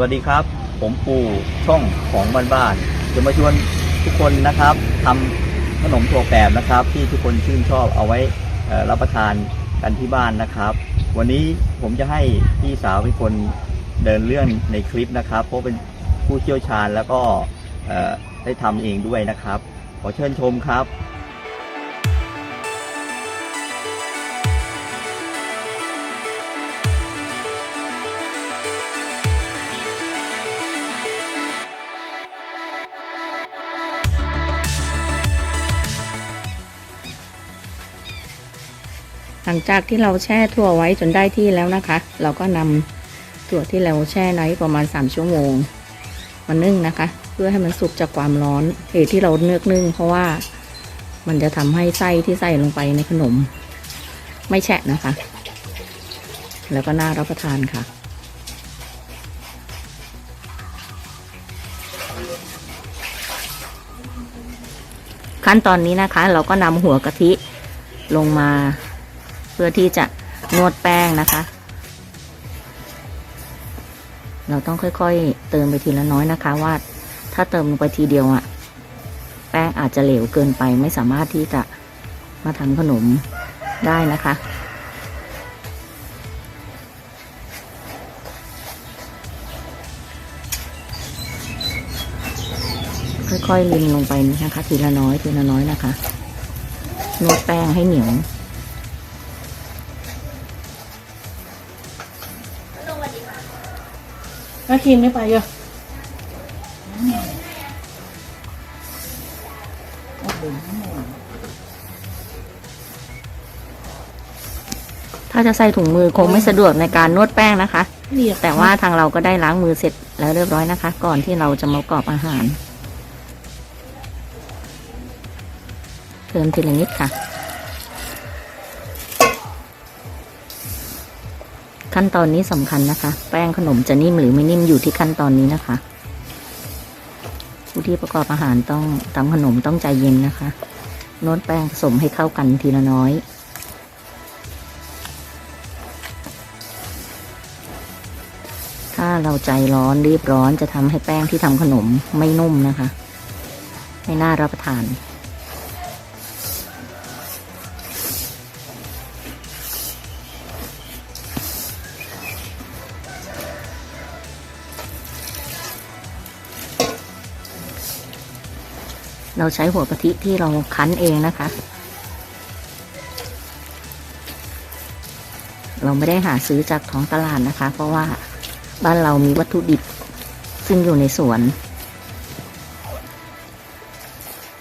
วัสดีครับ ผมปู่ช่องของบ้านบ้านๆจะมาชวนทุกคนนะครับทำขนมถั่วแปบนะครับ ที่ทุกคนชื่นชอบเอาไว้รับประทานกันที่บ้านนะครับ วันนี้ผมจะให้พี่สาวเป็นคนเดินเรื่องในคลิปนะครับ เพราะเป็นผู้เชี่ยวชาญแล้วก็ได้ทำเองด้วยนะครับ ขอเชิญชมครับ หลังจากที่เราแช่ถั่วไว้จนได้ที่แล้วนะคะ เราก็นำถั่วที่เราแช่ไว้ประมาณ 3 ชั่วโมงมานึ่งนะคะ เพื่อให้มันสุกจากความร้อนเหตุที่เราเนือกนึ่ง เพราะว่ามันจะทำให้ไส้ที่ใส่ลงไปในขนม ไม่แฉะนะคะ แล้วก็น่ารับประทานค่ะขั้นตอนนี้นะคะ เราก็นำหัวกะทิลงมา พื่อที่จะนวดแป้งนะคะ เราต้องค่อยๆ เติมไปทีละน้อยนะคะ ว่า ถ้าเติมลงไปทีเดียวอะแป้งอาจจะเหลวเกินไปไม่สามารถที่จะมาทำขนมได้นะคะค่อยๆลินลงไปนะคะ ทีละน้อยทีละน้อยนะคะนวดแป้งให้เหนียว แล้วคิมไม่ไปเหรอถ้าจะใส่ถุงมือคงไม่สะดวกในการนวดแป้งนะคะ เรียกแต่ว่าทางเราก็ได้ล้างมือเสร็จแล้วเรียบร้อยนะคะ ก่อนที่เราจะมาประกอบอาหารเติมทีละนิดค่ะ ขั้นตอนนี้สำคัญนะคะ แป้งขนมจะนิ่มหรือไม่นิ่มอยู่ที่ขั้นตอนนี้นะคะ ผู้ที่ประกอบอาหารต้องทำขนมต้องใจเย็นนะคะนวดแป้งผสมให้เข้ากันทีละน้อยถ้าเราใจร้อนรีบร้อนจะทำให้แป้งที่ทำขนมไม่นุ่มนะคะ ไม่น่ารับประทาน เราใช้หัวกะทิที่เราคั้นเองนะคะ เราไม่ได้หาซื้อจากท้องตลาดนะคะ เพราะว่าบ้านเรามีวัตถุดิบซึ่งอยู่ในสวน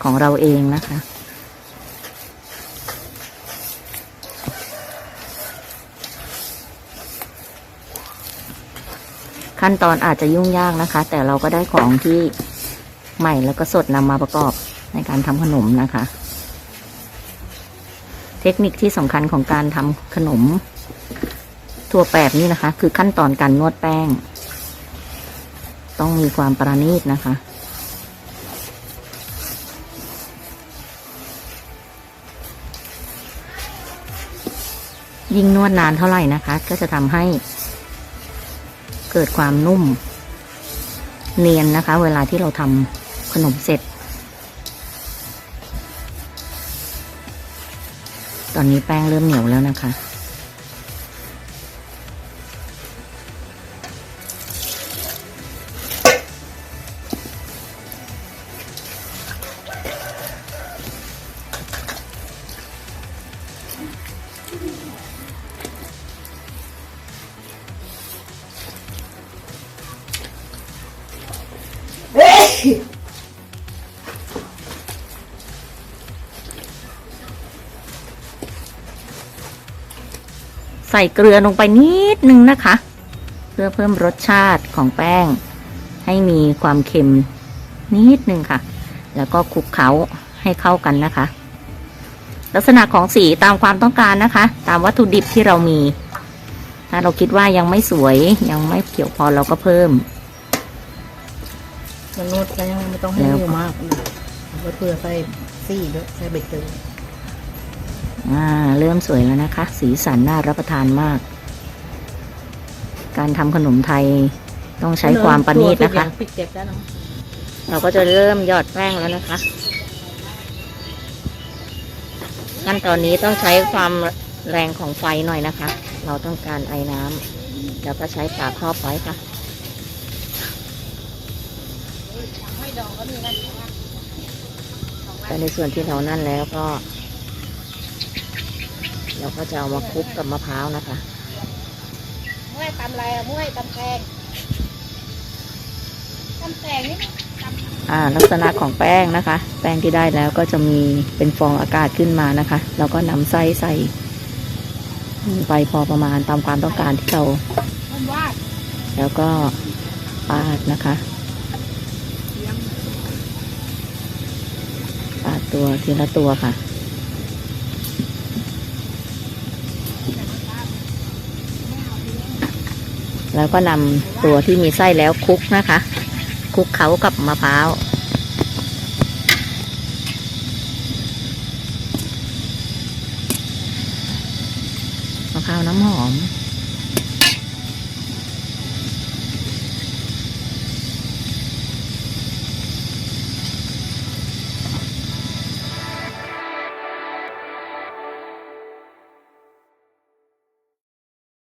ของเราเองนะคะ ขั้นตอนอาจจะยุ่งยากนะคะ แต่เราก็ได้ของที่ ใหม่แล้วก็สดนำมาประกอบในการทำขนมนะคะ เทคนิคที่สำคัญของการทำขนมถั่วแปบนี่นะคะ คือขั้นตอนการนวดแป้ง ต้องมีความประณีตนะคะยิ่งนวดนานเท่าไหร่นะคะ ก็จะทำให้ เกิดความนุ่ม เนียนนะคะ เวลาที่เราทำ ขนมเสร็จ ตอนนี้แป้งเริ่มเหนียวแล้วนะคะใส่เกลือลงไปนิดนึงนะคะ เพื่อเพิ่มรสชาติของแป้ง ให้มีความเค็มนิดนึงค่ะ แล้วก็คลุกเคล้าให้เข้ากันนะคะ ลักษณะของสีตามความต้องการนะคะ ตามวัตถุดิบที่เรามี ถ้าเราคิดว่ายังไม่สวยยังไม่เขียวพอเราก็เพิ่มมันนวดแล้วยังไม่ต้องให้เร็วมากเอาไว้เพื่อใส่ซี่ด้วยใส่ใบเตย อ่าเริ่มสวยแล้วนะคะ สีสันน่ารับประทานมาก การทำขนมไทยต้องใช้ความประณีตนะคะ ปิดเก็บแล้วเนาะเราก็จะเริ่มหยอดแป้งแล้วนะคะขั้นตอนนี้ต้องใช้ความแรงของไฟหน่อยนะคะ เราต้องการไอ้น้ำแล้วก็ใช้ฝาครอบไว้ค่ะแต่ในส่วนที่เรานั่นแล้วก็ เราก็จะเอามาคลุกกับมะพร้าวนะคะม้วยตำอะไรอะม้วยตำแตงตำแตงนี่อ่าลักษณะของแป้งนะคะ แป้งที่ได้แล้วก็จะมีเป็นฟองอากาศขึ้นมานะคะ แล้วก็นำไส้ใส่ไปพอประมาณตามความต้องการที่เรามันวาดแล้วก็ปาดนะคะปาดตัวทีละตัวค่ะ แล้วก็นำตัวที่มีไส้แล้วคลุกนะคะคลุกเขากับมะพร้าวมะพร้าวน้ำหอม